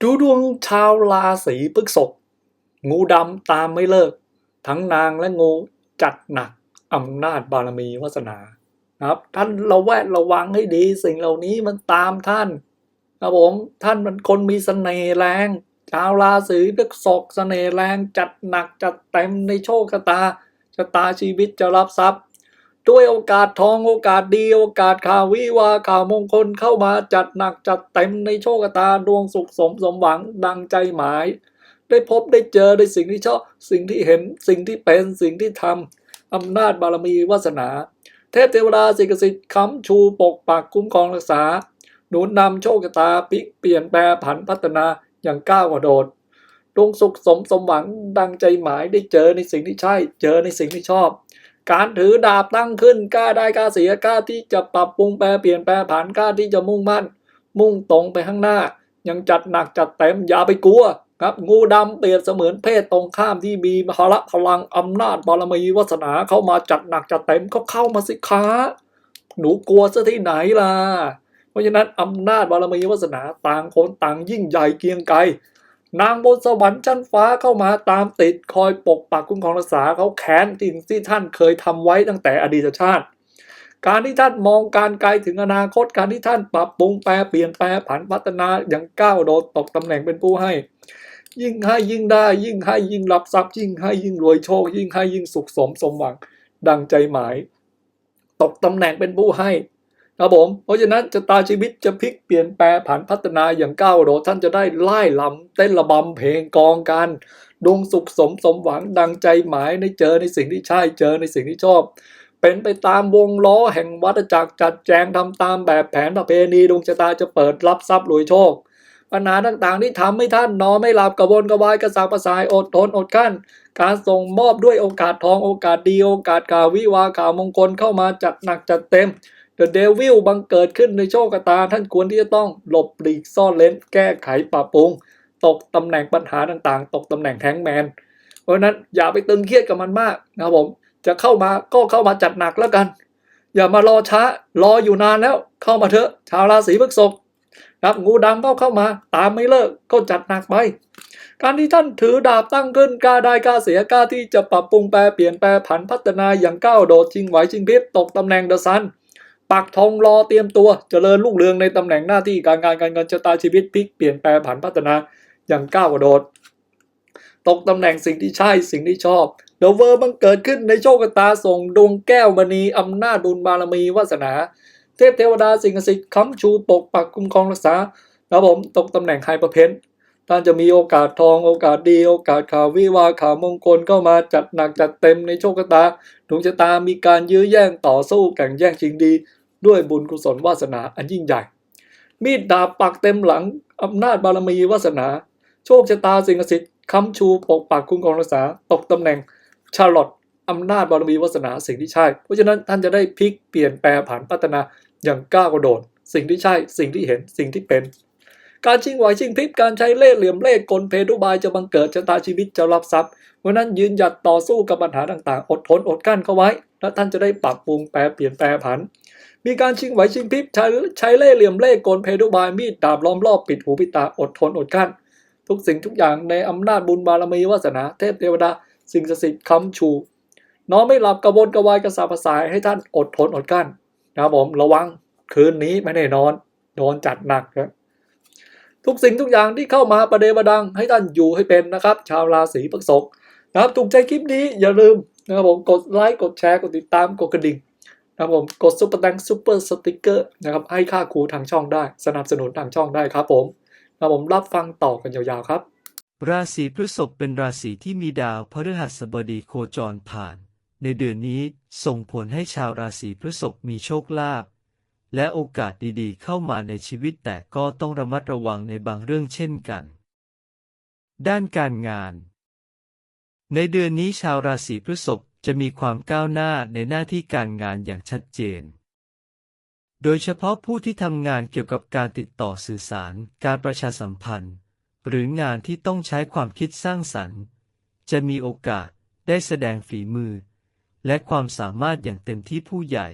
ดูดวงชาวราศีพฤษภงูดำตามไม่เลิก ทั้งนางและงูจัดหนักอำนาจบารมีวาสนานะครับ ท่านระแวดระวังให้ดีสิ่งเหล่านี้มันตามท่านครับผมท่านมันคนมีเสน่ห์แรงชาวราศีพฤษภเสน่ห์แรงจัดหนักจัดเต็มในโชคชะตาชะตาชีวิตจะรับทรัพย์ ด้วยโอกาสทองโอกาสดีโอกาสข่าววิวาข่าวมงคลเข้ามาจัดหนักจัดเต็มในโชคชะตาดวงสุขสมสมหวังดังใจหมาย ได้พบได้เจอได้สิ่งที่ชอบ สิ่งที่เห็นสิ่งที่เป็นสิ่งที่ทำอำนาจบารมีวาสนา เทพเทวดาสิ่งศักสิทธิ์ค้ำชูปกปักคุ้มครองรักษา หนุนนำโชคชะตาพลิกเปลี่ยนแปลผันพัฒนาอย่างก้าวกระโดดดวงสุขสมสมหวังดังใจหมายได้เจอในสิ่งที่ใช่ เจอในสิ่งที่ชอบ การถือดาบตั้งขึ้นกล้าได้กล้าเสียกล้าที่จะปรับปรุงแปลเปลี่ยนแปลผันกล้าที่จะมุ่งมั่น มุ่งตรงไปข้างหน้า ยังจัดหนักจัดเต็มอย่าไปกลัวครับงูดำเปรียบเสมือนเพศตรงข้ามที่มีพละพลังอำนาจบารมีวาสนาเข้ามาจัดหนักจัดเต็มก็เข้ามาสิคะหนูกลัวซะที่ไหนล่ะ เพราะฉะนั้นอำนาจบารมีวาสนาต่างคนต่างยิ่งใหญ่เกียงไกร นางบนสวรรค์ชั้นฟ้าเข้ามาตามติดคอยปกปักคุ้มครองรักษาเขาแค้นสิ่งที่ท่านเคยทำไว้ตั้งแต่อดีตชาติ การที่ท่านมองการไกลถึงอนาคตการที่ท่านปรับปรุงแปลเปลี่ยนแปลผันพัฒนาอย่างก้าวโดดตกตำแหน่งเป็นผู้ให้ ยิ่งให้ยิ่งได้ ยิ่งให้ยิ่งรับทรัพย์ ยิ่งให้ยิ่งรวยโชค ยิ่งให้ยิ่งสุขสมสมหวังดังใจหมาย ตกตำแหน่งเป็นผู้ให้ ครับผม เพราะฉะนั้นจะตาชีวิตจะพลิกเปลี่ยนแปลผันพัฒนาอย่างก้าวโดดท่านจะได้ไล่ลำเต้นระบำเพลงกองกันดวงสุขสมสมหวังดังใจหมายในเจอในสิ่งที่ใช่เจอในสิ่งที่ชอบ เป็นไปตามวงล้อแห่งวัฏจักรจัดแจงทำตามแบบแผนประเพณีดวงชะตาจะเปิดรับทรัพย์รวยโชคปัญหาต่างๆที่ทำให้ท่านนอนไม่หลับกระวนกระวายกระสับกระส่ายอดทนอดกั้น การส่งมอบด้วยโอกาสทองโอกาสดีโอกาสข่าววิวาข่าวมงคลเข้ามาจัดหนักจัดเต็ม เดอะเดวิลบังเกิดขึ้นในโชคชะตา ท่านควรที่จะต้องหลบหลีกซ่อนเลนแก้ไขปรับปรุง ตกตำแหน่งปัญหาต่างๆ ตกตำแหน่งแทงแมน เพราะนั้นอย่าไปตึงเครียดกับมันมากนะครับผมจะเข้ามาก็เข้ามาจัดหนักแล้วกัน อย่ามารอช้ารออยู่นานแล้วเข้ามาเถอะ ชาวราศีพฤษภครับงูดำก็เข้ามาตามไม่เลิกก็จัดหนักไป การที่ท่านถือดาบตั้งขึ้นกล้าได้กล้าเสียกล้าที่จะปรับปรุงแปลเปลี่ยนแปลผันพัฒนาอย่างก้าวโดดชิงไหวชิงพริบตกตำแหน่งเดอะซัน ปักธงรอเตรียมตัวเจริญรุ่งเรืองในตำแหน่งหน้าที่การงานการเงินชะตาชีวิตพลิกเปลี่ยนแปลผันพัฒนาอย่างก้าวกระโดด ตกตำแหน่งสิ่งที่ใช่สิ่งที่ชอบเดอะเวอร์บังเกิดขึ้นในโชคชะตาส่งดวงแก้วมณีอำนาจบุญบารมีวาสนา เทพเทวดาสิ่งศักดิ์สิทธิ์ค้ำชูปกปักคุ้มครองรักษาครับผมตกตำแหน่งไฮเปอระเพน ท่านจะมีโอกาสทองโอกาสดี โอกาสข่าววิวาข่าวมงคลเข้ามาจัดหนักจัดเต็มในโชคชะตาดวงชะตามีการยื้อแย่งต่อสู้แข่งแย่งชิงดี ด้วยบุญกุศลวาสนาอันยิ่งใหญ่ มีดดาบปักเต็มหลังอำนาจบารมีวาสนา โชคชะตาสิ่งศักดิ์สิทธิ์ค้ำชูปกปักคุ้มครองรักษาตกตำแหน่งชาร์ลอตอำนาจบารมีวาสนาสิ่งที่ใช่ เพราะฉะนั้นท่านจะได้พลิกเปลี่ยนแปลผันพัฒนาอย่างก้าวกระโดด สิ่งที่ใช่ สิ่งที่เห็น สิ่งที่เป็น การชิงไหวชิงพริบการใช้เล่ห์เหลี่ยมเล่ห์กลเพทุบายจะบังเกิดชะตาชีวิตจะรับทรัพย์เพราะนั้นยืนหยัดต่อสู้กับปัญหาต่างๆ อดทนอดกั้นเข้าไว้ แล้วท่านจะได้ปรับปรุงแปลเปลี่ยนแปลผัน มีการชิงไหวชิงพริบใช้ใช้เล่ห์เหลี่ยมเล่ห์กลเพทุบายมีดดาบล้อมรอบปิดหูปิดตาอดทนอดกั้น ทุกสิ่งทุกอย่างในอำนาจบุญบารมีวาสนาเทพเทวดาสิ่งศักดิ์สิทธิ์คำชูนอนไม่หลับกระวนกระวายกระสับกระส่ายให้ท่านอดทนอดกั้นนะครับผมระวังคืนนี้ไม่ได้นอนนอนจัดหนักนะ ทุกสิ่งทุกอย่างที่เข้ามาประเดประดังให้ท่านอยู่ให้เป็นนะครับ ชาวราศีพฤษภนะครับถูกใจคลิปนี้อย่าลืมนะครับผมกดไลค์กดแชร์กดติดตามกดกระดิ่งนะครับผมกดซุปเปอร์แตงซุปเปอร์สติกเกอร์นะครับให้ค่าครูทางช่องได้ สนับสนุนทางช่องได้ครับผมนะครับผมรับฟังต่อกันยาวๆครับ ราศีพฤษภเป็นราศีที่มีดาวพฤหัสบดีโคจรผ่าน ในเดือนนี้ส่งผลให้ชาวราศีพฤษภมีโชคลาภ และโอกาสดีๆ เข้ามาในชีวิตแต่ก็ต้องระมัดระวังในบางเรื่องเช่นกัน ด้านการงาน ในเดือนนี้ชาวราศีพฤษภจะมีความก้าวหน้าในหน้าที่การงานอย่างชัดเจน โดยเฉพาะผู้ที่ทำงานเกี่ยวกับการติดต่อสื่อสาร การประชาสัมพันธ์ หรืองานที่ต้องใช้ความคิดสร้างสรรค์ จะมีโอกาสได้แสดงฝีมือ และความสามารถอย่างเต็มที่ผู้ใหญ่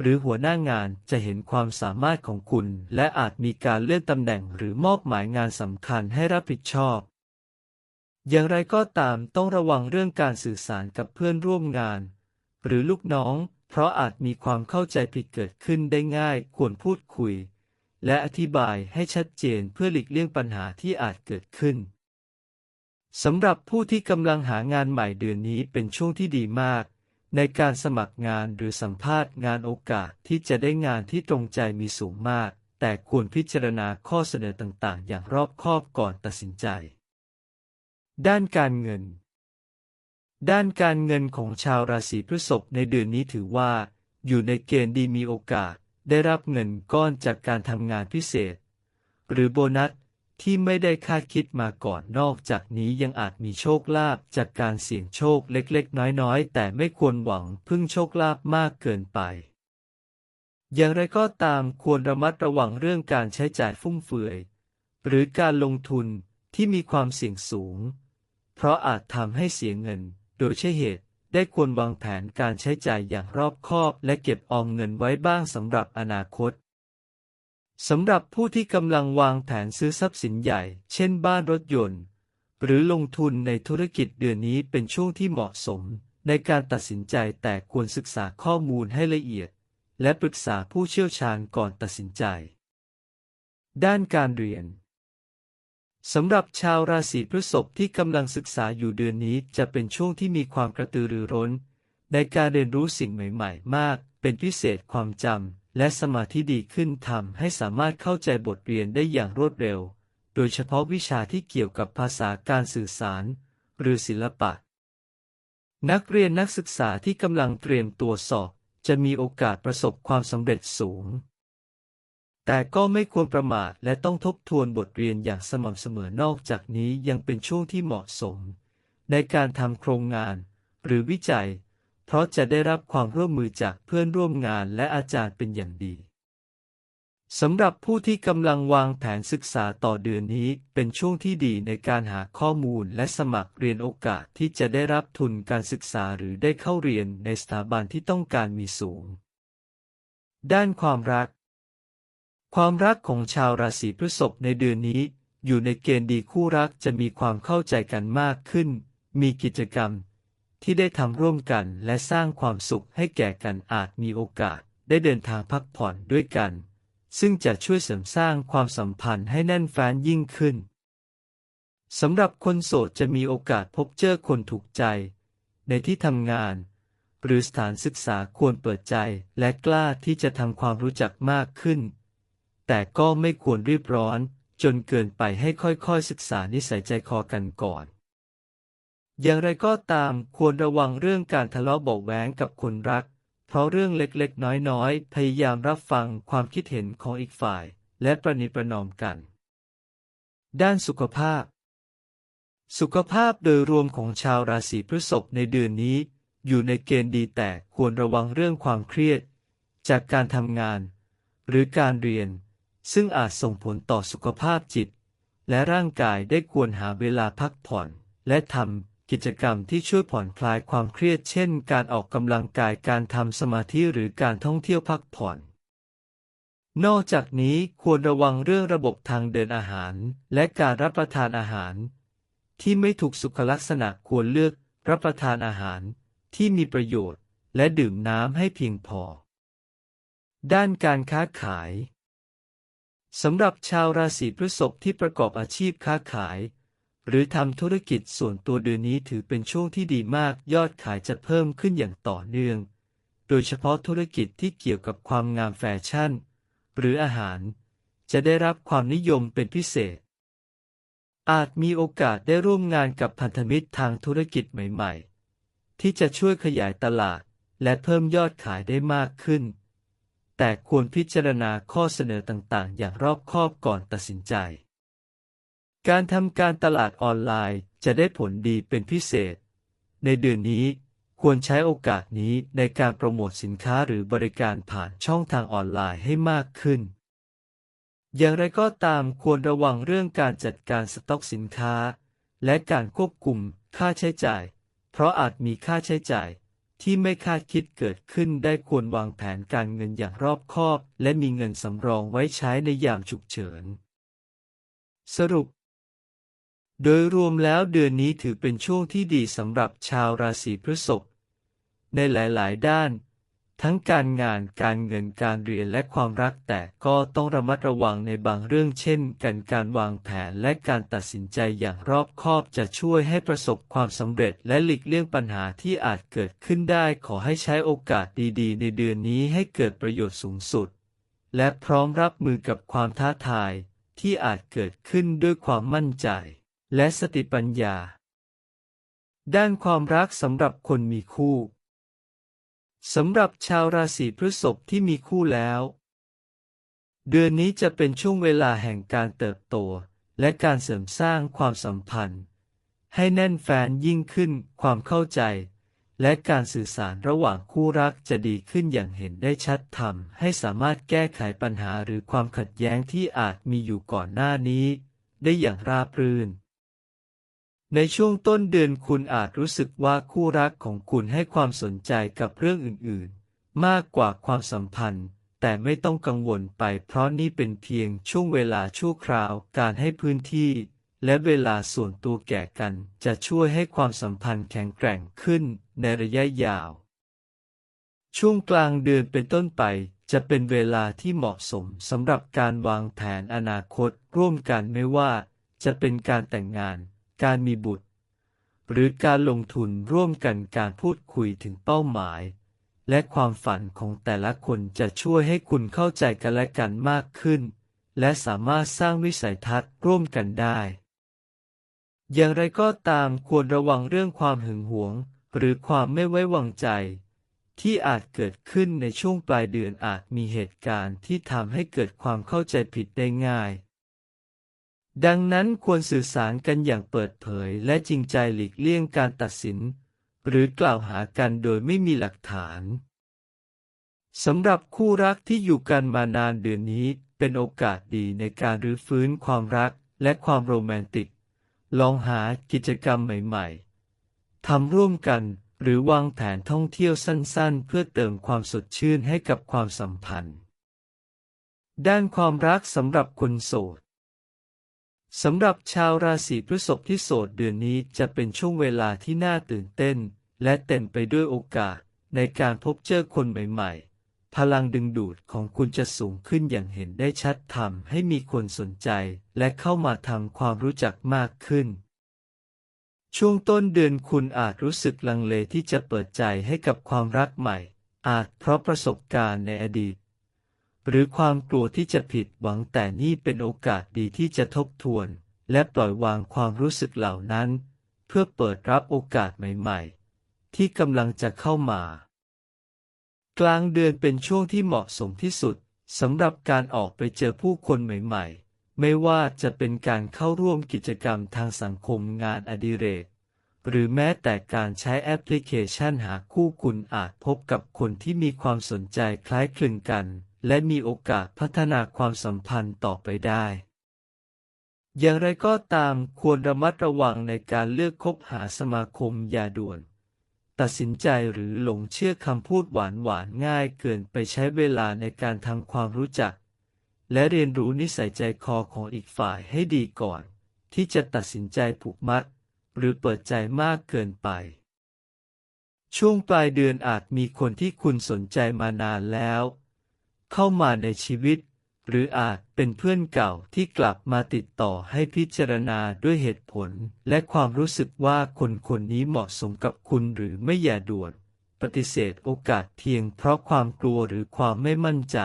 หรือหัวหน้างานจะเห็นความสามารถของคุณ และอาจมีการเลื่อนตำแหน่งหรือมอบหมายงานสำคัญให้รับผิดชอบ อย่างไรก็ตามต้องระวังเรื่องการสื่อสารกับเพื่อนร่วมงาน หรือลูกน้อง เพราะอาจมีความเข้าใจผิดเกิดขึ้นได้ง่ายควรพูดคุย และอธิบายให้ชัดเจนเพื่อหลีกเลี่ยงปัญหาที่อาจเกิดขึ้นสำหรับผู้ที่กำลังหางานใหม่เดือนนี้เป็นช่วงที่ดีมาก ในการสมัครงานหรือสัมภาษณ์งานโอกาสที่จะได้งานที่ตรงใจมีสูงมาก แต่ควรพิจารณาข้อเสนอต่างๆ อย่างรอบคอบก่อนตัดสินใจ ด้านการเงิน ด้านการเงินของชาวราศีพฤษภในเดือนนี้ถือว่า อยู่ในเกณฑ์ดีมีโอกาส ได้รับเงินก้อนจากการทำงานพิเศษ หรือโบนัส ที่ไม่ได้คาดคิดมาก่อน นอกจากนี้ยังอาจมีโชคลาภจากการเสี่ยงโชคเล็กๆ น้อยๆ แต่ไม่ควรหวังพึ่งโชคลาภมากเกินไป อย่างไรก็ตามควรระมัดระวังเรื่องการใช้จ่ายฟุ่มเฟือย หรือการลงทุนที่มีความเสี่ยงสูง เพราะอาจทำให้เสียเงิน โดยใช่เหตุได้ควรวางแผนการใช้จ่ายอย่างรอบคอบ และเก็บออมเงินไว้บ้างสำหรับอนาคต สำหรับผู้ที่กำลังวางแผนซื้อทรัพย์สินใหญ่ เช่นบ้านรถยนต์ หรือลงทุนในธุรกิจเดือนนี้เป็นช่วงที่เหมาะสม ในการตัดสินใจแต่ควรศึกษาข้อมูลให้ละเอียด และปรึกษาผู้เชี่ยวชาญก่อนตัดสินใจ ด้านการเรียนสำหรับชาวราศีพฤษภที่กำลังศึกษาอยู่เดือนนี้จะเป็นช่วงที่มีความกระตือรือร้น ในการเรียนรู้สิ่งใหม่ ๆ มาก เป็นพิเศษความจำ และสมาธิดีขึ้นทำให้สามารถเข้าใจบทเรียนได้อย่างรวดเร็ว โดยเฉพาะวิชาที่เกี่ยวกับภาษาการสื่อสาร หรือศิลปะ นักเรียนนักศึกษาที่กำลังเตรียมตัวสอบ จะมีโอกาสประสบความสำเร็จสูง แต่ก็ไม่ควรประมาทและต้องทบทวนบทเรียนอย่างสม่ำเสมอนอกจากนี้ยังเป็นช่วงที่เหมาะสม ในการทำโครงงาน หรือวิจัย เพราะจะได้รับความร่วมมือจากเพื่อนร่วมงานและอาจารย์เป็นอย่างดีสำหรับผู้ที่กำลังวางแผนศึกษาต่อเดือนนี้เป็นช่วงที่ดีในการหาข้อมูลและสมัครเรียนโอกาสที่จะได้รับทุนการศึกษาหรือได้เข้าเรียนในสถาบันที่ต้องการมีสูง ด้านความรัก ความรักของชาวราศีพฤษภในเดือนนี้ อยู่ในเกณฑ์ดีคู่รักจะมีความเข้าใจกันมากขึ้น มีกิจกรรม ที่ได้ทำร่วมกันและสร้างความสุขให้แก่กันอาจมีโอกาสได้เดินทางพักผ่อนด้วยกัน ซึ่งจะช่วยเสริมสร้างความสัมพันธ์ให้แน่นแฟ้นยิ่งขึ้นสำหรับคนโสดจะมีโอกาสพบเจอคนถูกใจ ในที่ทำงาน หรือสถานศึกษาควรเปิดใจและกล้าที่จะทำความรู้จักมากขึ้น แต่ก็ไม่ควรรีบร้อนจนเกินไปให้ค่อยๆศึกษานิสัยใจคอกันก่อน อย่างไรก็ตามควรระวังเรื่องการทะเลาะเบาะแว้งกับคนรัก เพราะเรื่องเล็กๆ น้อยๆ พยายามรับฟังความคิดเห็นของอีกฝ่าย และประนีประนอมกัน ด้านสุขภาพ สุขภาพโดยรวมของชาวราศีพฤษภในเดือนนี้ อยู่ในเกณฑ์ดีแต่ควรระวังเรื่องความเครียด จากการทำงาน หรือการเรียน ซึ่งอาจส่งผลต่อสุขภาพจิต และร่างกายได้ควรหาเวลาพักผ่อน และทำ กิจกรรมที่ช่วยผ่อนคลายความเครียดเช่น การออกกำลังกายการทำสมาธิหรือการท่องเที่ยวพักผ่อน นอกจากนี้ควรระวังเรื่องระบบทางเดินอาหาร และการรับประทานอาหาร ที่ไม่ถูกสุขลักษณะควรเลือกรับประทานอาหารที่มีประโยชน์ และดื่มน้ำให้เพียงพอ ด้านการค้าขายสำหรับชาวราศีพฤษภที่ประกอบอาชีพค้าขาย หรือทำธุรกิจส่วนตัวเดือนนี้ถือเป็นช่วงที่ดีมากยอดขายจะเพิ่มขึ้นอย่างต่อเนื่อง โดยเฉพาะธุรกิจที่เกี่ยวกับความงามแฟชั่น หรืออาหาร จะได้รับความนิยมเป็นพิเศษ อาจมีโอกาสได้ร่วมงานกับพันธมิตรทางธุรกิจใหม่ๆ ที่จะช่วยขยายตลาดและเพิ่มยอดขายได้มากขึ้น แต่ควรพิจารณาข้อเสนอต่างๆ อย่างรอบคอบก่อนตัดสินใจ การทำการตลาดออนไลน์จะได้ผลดีเป็นพิเศษ ในเดือนนี้ควรใช้โอกาสนี้ในการโปรโมทสินค้าหรือบริการผ่านช่องทางออนไลน์ให้มากขึ้น อย่างไรก็ตามควรระวังเรื่องการจัดการสต็อกสินค้า และการควบคุมค่าใช้จ่าย เพราะอาจมีค่าใช้จ่ายที่ไม่คาดคิดเกิดขึ้นได้ควรวางแผนการเงินอย่างรอบคอบ และมีเงินสำรองไว้ใช้ในยามฉุกเฉิน สรุป โดยรวมแล้วเดือนนี้ถือเป็นช่วงที่ดีสำหรับชาวราศีพฤษภในหลายๆ ด้าน ทั้งการงานการเงินการเรียนและความรักแต่ก็ต้องระมัดระวังในบางเรื่องเช่นการการวางแผนและการตัดสินใจอย่างรอบคอบจะช่วยให้ประสบความสำเร็จและหลีกเลี่ยงปัญหาที่อาจเกิดขึ้นได้ขอให้ใช้โอกาสดีๆ ในเดือนนี้ให้เกิดประโยชน์สูงสุด และพร้อมรับมือกับความท้าทายที่อาจเกิดขึ้นด้วยความมั่นใจ และสติปัญญา ด้านความรักสำหรับคนมีคู่สำหรับชาวราศีพฤษภที่มีคู่แล้ว เดือนนี้จะเป็นช่วงเวลาแห่งการเติบโต และการเสริมสร้างความสัมพันธ์ ให้แน่นแฟนยิ่งขึ้นความเข้าใจ และการสื่อสารระหว่างคู่รักจะดีขึ้นอย่างเห็นได้ชัดทำให้สามารถแก้ไขปัญหาหรือความขัดแย้งที่อาจมีอยู่ก่อนหน้านี้ ได้อย่างราบรื่น ในช่วงต้นเดือนคุณอาจรู้สึกว่าคู่รักของคุณให้ความสนใจกับเรื่องอื่นๆ มากกว่าความสัมพันธ์ แต่ไม่ต้องกังวลไปเพราะนี่เป็นเพียงช่วงเวลาชั่วคราวการให้พื้นที่ และเวลาส่วนตัวแก่กันจะช่วยให้ความสัมพันธ์แข็งแกร่งขึ้นในระยะยาว ช่วงกลางเดือนเป็นต้นไปจะเป็นเวลาที่เหมาะสมสำหรับการวางแผนอนาคตร่วมกันไม่ว่าจะเป็นการแต่งงาน การมีบุตร หรือการลงทุนร่วมกันการพูดคุยถึงเป้าหมาย และความฝันของแต่ละคนจะช่วยให้คุณเข้าใจกันและกันมากขึ้น และสามารถสร้างวิสัยทัศน์ร่วมกันได้ อย่างไรก็ตามควรระวังเรื่องความหึงหวง หรือความไม่ไว้วางใจที่อาจเกิดขึ้นในช่วงปลายเดือนอาจมีเหตุการณ์ที่ทำให้เกิดความเข้าใจผิดได้ง่าย ดังนั้นควรสื่อสารกันอย่างเปิดเผยและจริงใจหลีกเลี่ยงการตัดสิน หรือกล่าวหากันโดยไม่มีหลักฐานสำหรับคู่รักที่อยู่กันมานานเดือนนี้เป็นโอกาสดีในการรื้อฟื้นความรักและความโรแมนติก ลองหากิจกรรมใหม่ๆทำร่วมกันหรือวางแผนท่องเที่ยวสั้นๆ เพื่อเติมความสดชื่นให้กับความสัมพันธ์ ด้านความรักสำหรับคนโสด สำหรับชาวราศีพฤษภที่โสดเดือนนี้จะเป็นช่วงเวลาที่น่าตื่นเต้น และเต็มไปด้วยโอกาสในการพบเจอคนใหม่ๆ พลังดึงดูดของคุณจะสูงขึ้นอย่างเห็นได้ชัดทำให้มีคนสนใจ และเข้ามาทำความรู้จักมากขึ้น ช่วงต้นเดือนคุณอาจรู้สึกลังเลที่จะเปิดใจให้กับความรักใหม่ อาจเพราะประสบการณ์ในอดีต หรือความกลัวที่จะผิดหวังแต่นี่เป็นโอกาสดีที่จะทบทวน และปล่อยวางความรู้สึกเหล่านั้น เพื่อเปิดรับโอกาสใหม่ ๆ ที่กำลังจะเข้ามา กลางเดือนเป็นช่วงที่เหมาะสมที่สุดสำหรับการออกไปเจอผู้คนใหม่ ๆ ไม่ว่าจะเป็นการเข้าร่วมกิจกรรมทางสังคมงานอดิเรก หรือแม้แต่การใช้แอปพลิเคชันหาคู่คุณอาจพบกับคนที่มีความสนใจคล้ายคลึงกัน และมีโอกาสพัฒนาความสัมพันธ์ต่อไปได้ อย่างไรก็ตามควรระมัดระวังในการเลือกคบหาสมาคมอย่าด่วน ตัดสินใจหรือหลงเชื่อคำพูดหวานหวานง่ายเกินไปใช้เวลาในการทำความรู้จัก และเรียนรู้นิสัยใจคอของอีกฝ่ายให้ดีก่อน ที่จะตัดสินใจผูกมัด หรือเปิดใจมากเกินไปช่วงปลายเดือนอาจมีคนที่คุณสนใจมานานแล้ว เข้ามาในชีวิต หรืออาจเป็นเพื่อนเก่าที่กลับมาติดต่อให้พิจารณาด้วยเหตุผล และความรู้สึกว่าคนคนนี้เหมาะสมกับคุณหรือไม่อย่าด่วนปฏิเสธโอกาสเพียงเพราะความกลัวหรือความไม่มั่นใจ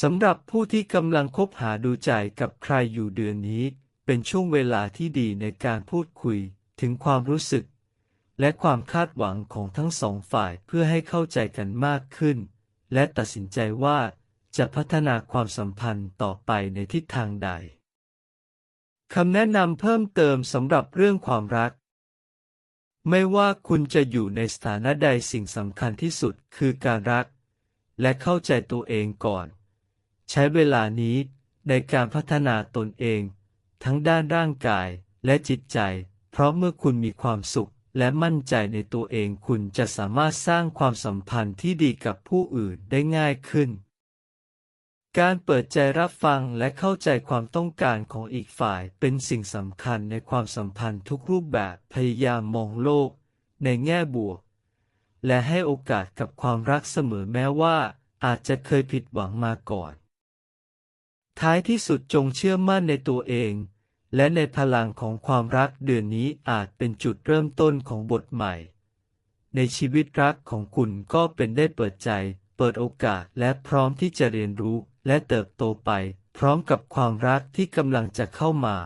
สำหรับผู้ที่กำลังคบหาดูใจกับใครอยู่เดือนนี้ เป็นช่วงเวลาที่ดีในการพูดคุยถึงความรู้สึก และความคาดหวังของทั้งสองฝ่ายเพื่อให้เข้าใจกันมากขึ้น และตัดสินใจว่าจะพัฒนาความสัมพันธ์ต่อไปในทิศทางใดคำแนะนำเพิ่มเติมสำหรับเรื่องความรัก ไม่ว่าคุณจะอยู่ในสถานะใดสิ่งสำคัญที่สุดคือการรัก และเข้าใจตัวเองก่อน ใช้เวลานี้ในการพัฒนาตนเอง ทั้งด้านร่างกายและจิตใจ เพราะเมื่อคุณมีความสุข และมั่นใจในตัวเองคุณจะสามารถสร้างความสัมพันธ์ที่ดีกับผู้อื่นได้ง่ายขึ้น การเปิดใจรับฟังและเข้าใจความต้องการของอีกฝ่ายเป็นสิ่งสำคัญในความสัมพันธ์ทุกรูปแบบพยายามมองโลก ในแง่บวก และให้โอกาสกับความรักเสมอแม้ว่า อาจจะเคยผิดหวังมาก่อน ท้ายที่สุดจงเชื่อมั่นในตัวเอง และในพลังของความรักเดือนนี้อาจเป็นจุดเริ่มต้นของบทใหม่ ในชีวิตรักของคุณก็เป็นได้เปิดใจ เปิดโอกาสและพร้อมที่จะเรียนรู้และเติบโตไป พร้อมกับความรักที่กำลังจะเข้ามา